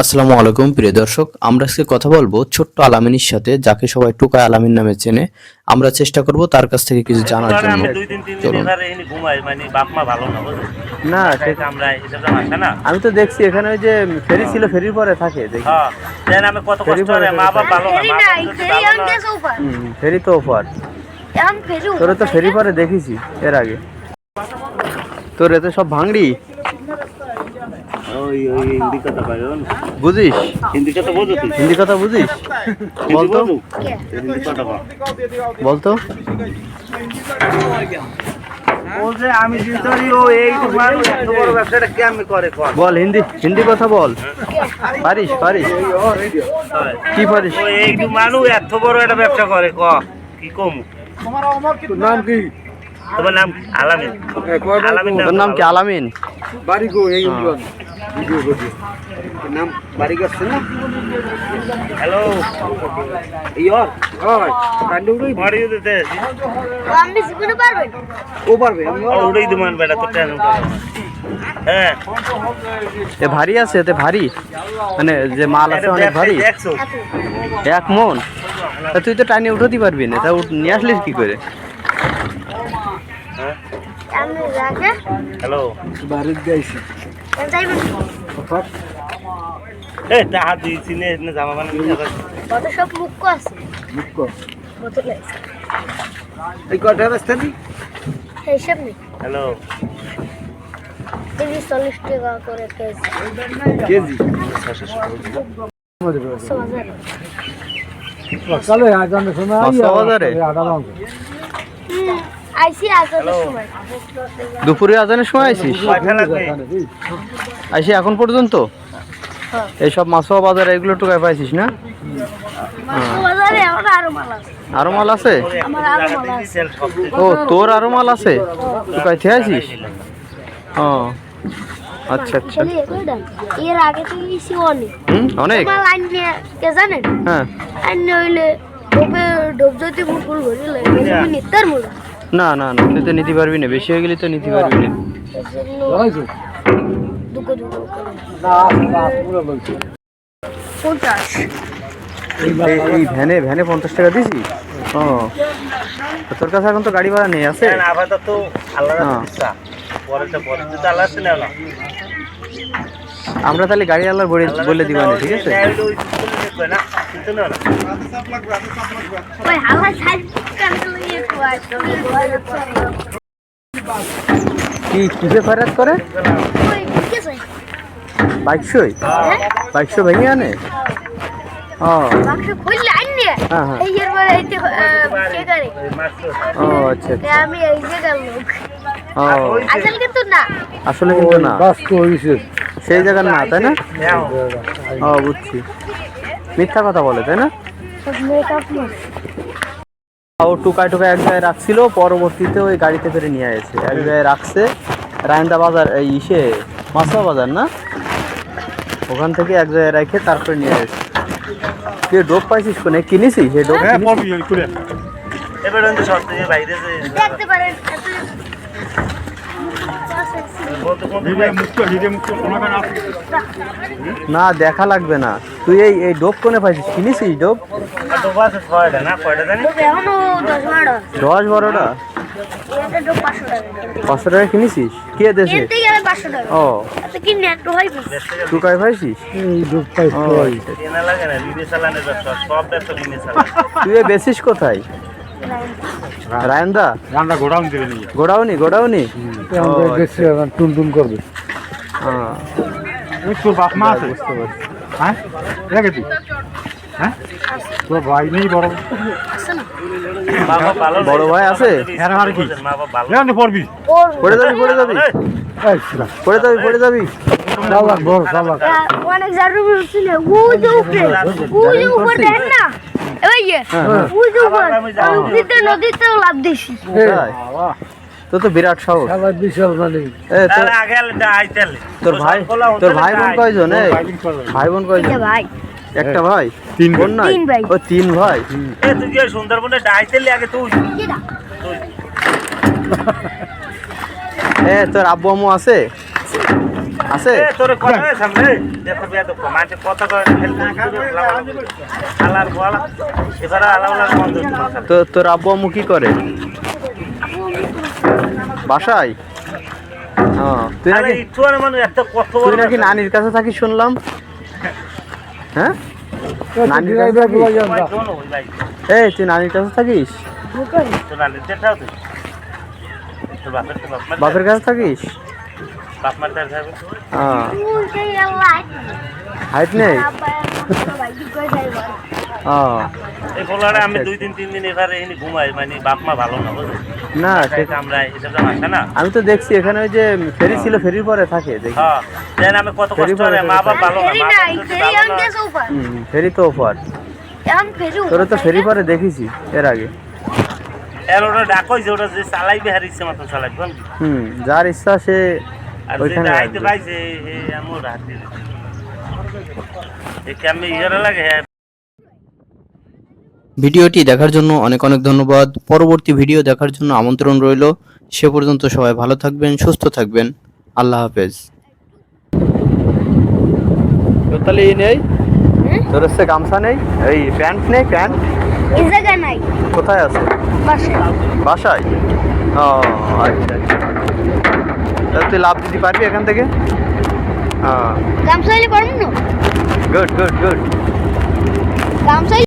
আসসালামু আলাইকুম প্রিয় দর্শক। আমরা আজকে কথা বলব ছোট্ট আলামিনীর সাথে যাকে সবাই টোকা আলামিন নামে চেনে। আমরা চেষ্টা করব তার কাছ থেকে কিছু জানার জন্য। আমি দুই তিন তিন দিন চলুন। এবারে ঘুমাই মানে বাপ মা ভালো না বুঝলি না সে আমরা হিসাবে আসে না? আমি তো দেখছি এখানে ওই যে ফেরি ছিল ফেরির পরে থাকে দেখি। হ্যাঁ দেন আমি কত ফেরি কষ্ট করে মা বাপ ভালো না মা বাপ যদি ফেরি আমি না দেশ ফেরি তো ফেরি তোরে তো ফেরি পরে দেখেছি এর আগে। তোর এতে সব ভাঙড়ি? ওই ওই হিন্দি কথা পারো বুঝিস? হিন্দি কথা বোঝো তুই। হিন্দি কথা বুঝিস? বলতো। হিন্দি কথা বল বলতো। ও আমি ও এই তোমার এত বড় ব্যবসাটা কেমন করে কর বল হিন্দি হিন্দি কথা বল। পারিস পারিস। কি পারিস? ও এই মানুষ এত বড় একটা ব্যবসা করে ক? কি কম? নাম কি? তোমার নাম আলামিন। আলামিন তোর নাম কি? আলামিন? বাড়ি গো এই উঠলাম ভিডিও করছি নাম? বাড়ি গেছে না? হ্যালো। ইয়র হয়। কান্ডু উড়াই মারিয়ে দিতে আপনি জীবনে পারবেন ও পারবে আমি উড়াই দিমান বেটা তো টেনশন হ্যাঁ। এ ভারী আছে এতে ভারী। মানে যে মাল আছে অনেক ভারী। এক মন। তা তুই তো টাইনে উঠাতে পারবি না তা নিয়ে আসলিস কি করে? হ্যাঁ হ্যালো। বাড়ি গাইছি যাইবেন এ টাহা দিয়েছি নে জামা বানা কত সব মুখ্য আছে? মুখ্য বোতলে এই কটা ব্যস্ত নি? হিসেব নেই হ্যালো। তিরিশ চল্লিশ টাকা করে কেজি। কেজি? হাজার। কালে শোনা পাঁচশো আইসি আসাদের সময়। দুপুরে আজানের সময় লাগবে আইসি এখন পর্যন্ত? হ্যাঁ। এইসব মাছুয়া বাজারে এগুলো টুকায় পাইছিস না? পাঁচশো আরও মাল আছে। আরও মাল আছে? আমার আরও মাল আছে। সেল সব ও তোর আরও মাল আছে? টুকাই থেকে আছিস ও আচ্ছা আচ্ছা। এর আগে থেকে গেছি অনেক? লাইন কে জানেন হ্যাঁ। হইলে ডোবে ডোব যদি আমি নিতার মূল না না না তুই তো নিতে পারবি না বেশি হয়ে গেলে তো নিতে পারবি না। এই ভ্যানে ভ্যানে পঞ্চাশ টাকা দিছি? ও। তোর কাছে এখন তো গাড়ি ভাড়া নেই আছে? আল্লাহ আল্লাহ আমরা তাহলে গাড়ি আল্লাহর বলে বলে দিবা না ঠিক আছে? কি কিসে করে? বাইকশোই বাইকশো ভেঙে আনে? ও। হ্যাঁ, হ্যাঁ। আচ্ছা আসল কিন্তু না। আসলে কিন্তু না। সেই জায়গার না তাই না? ও বুঝছি। মিথ্যা কথা বলে তাই না? ও টুকায় টুকায় এক জায়গায় রাখছিল পরবর্তীতে ওই গাড়িতে করে নিয়ে এসে এক জায়গায় রাখছে রায়ন্দা বাজার এই ইসে মাসা বাজার না? ওখান থেকে এক জায়গায় রেখে তারপরে নিয়ে এসে তুই ডোপ পাইছিস কোনে? কিনেছিস? সেই ডোপ হ্যাঁ এবার বাইরে যে দেখতে পারেন এত বলতে বলতে ভিডিও মুক্ত ভিডিও মুক্ত কোনখানে আছে না দেখা লাগবে না। তুই এই এই ডোপ কোনে পাইছিস? কিনেছিস ডোপ? ডোবা দশ বারোটা? পাঁচশো টাকা কিনেছিস? কে দেশে? ও। একটু পাইছিস? তুই এ বেচিস কোথায়? রায়ন্দা? রান্না গোডাউন নিয়ে গোডাউনি গোডাউনি টুন টুন করবে। হ্যাঁ তোর বাপ মা আছে? হ্যাঁ? রেখে তুই? হ্যাঁ? তোর ভাই নেই বড় বড় ভাই আছে? হ্যাঁ, আর কি? পড়বি। পড়ে যাবি পড়ে যাবি? পড়ে যাবি পড়ে যাবি? চালাক বড় চালাক অনেক জারু ছিল ওই যে উপরে ওই যে উপরে দেন না। তোর তো বিরাট সাহস। মানে ভাই তোর ভাই বোন কয়জন ভাই বোন কয়জন? ভাই। একটা ভাই? তিন বোন ভাই। ও তিন ভাই? তুই সুন্দরবনে আগে তুই। কিরা তুই এ তোর আব্বু আম্মু আছে? আছে? এ, তোরে কথা সামনে? দেখো বিয়া দেখো কথা আলার বল এবারে বন্ধ তো তোর আব্বু আম্মু কি করে? বাসায়? তুই আরে নাকি মানুষ এত কষ্ট তুই নাকি নানির কাছে থাকিস শুনলাম। হ্যাঁ? নানির কাছে থাকিস এই তুই নানির কাছে থাকিস? বাপের কাছে থাকিস? হাইট নেই? এই বলারে আমি দুই দিন তিন দিন এবারে এনে ঘুমাই মানে বাপ মা ভালো না বুঝলি? না সে আমরা এসব আসে না। আমি তো দেখছি এখানে ওই যে ফেরি ছিল ফেরির পরে থাকে দেখি। হ্যাঁ। দেন আমি কত কষ্ট করে মা বাপ ভালো না ফেরি মা বাপ যদি ফেরি না হুম, ফেরি তো ফেরি তোরা তো ফেরি পরে দেখেছি এর আগে। এর ওটা ডাকই যে ওটা যে চালাইবে হার ইচ্ছে মতন চালাই হুম যার ইচ্ছা সে ওইখানে হ্যাঁ। ভিডিওটি দেখার জন্য অনেক অনেক ধন্যবাদ। পরবর্তী ভিডিও দেখার জন্য আমন্ত্রণ রইল। সে পর্যন্ত সবাই ভালো থাকবেন সুস্থ থাকবেন। আল্লাহ হাফেজ। তাহলে এই নেই? তোর হচ্ছে গামছা নেই? এই প্যান্ট নেই প্যান্ট? এই জায়গা নাই। কোথায় আছে? বাসে বাসায়? ও আচ্ছা আচ্ছা। তাহলে তুই লাভ দিতে পারবি এখান থেকে? হ্যাঁ। গামছা হইলে পারব না? গুড গুড গুড গামছা